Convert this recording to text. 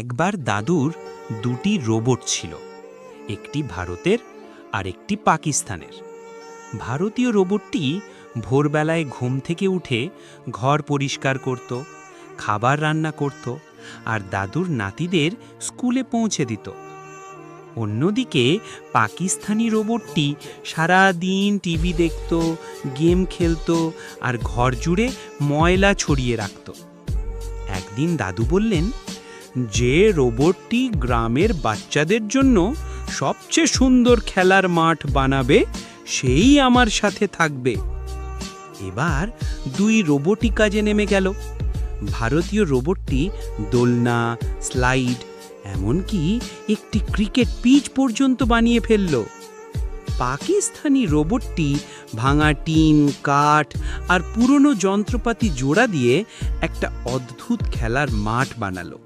একবার দাদুর দুটি রোবট ছিল, একটি ভারতের আর একটি পাকিস্তানের। ভারতীয় রোবটটি ভোরবেলায় ঘুম থেকে উঠে ঘর পরিষ্কার করত, খাবার রান্না করত আর দাদুর নাতিদের স্কুলে পৌঁছে দিত। অন্যদিকে পাকিস্তানি রোবটটি সারা দিন টিভি দেখত, গেম খেলত আর ঘর জুড়ে ময়লা ছড়িয়ে রাখত। একদিন দাদু বললেন যে রোবটটি গ্রামের বাচ্চাদের জন্য সবচেয়ে সুন্দর খেলার মাঠ বানাবে, সেই আমার সাথে থাকবে। এবার দুই রোবটই কাজে নেমে গেল। ভারতীয় রোবটটি দোলনা, স্লাইড, এমনকি একটি ক্রিকেট পিচ পর্যন্ত বানিয়ে ফেলল। পাকিস্তানি রোবটটি ভাঙা টিন, কাঠ আর পুরনো যন্ত্রপাতি জোড়া দিয়ে একটা অদ্ভুত খেলার মাঠ বানালো।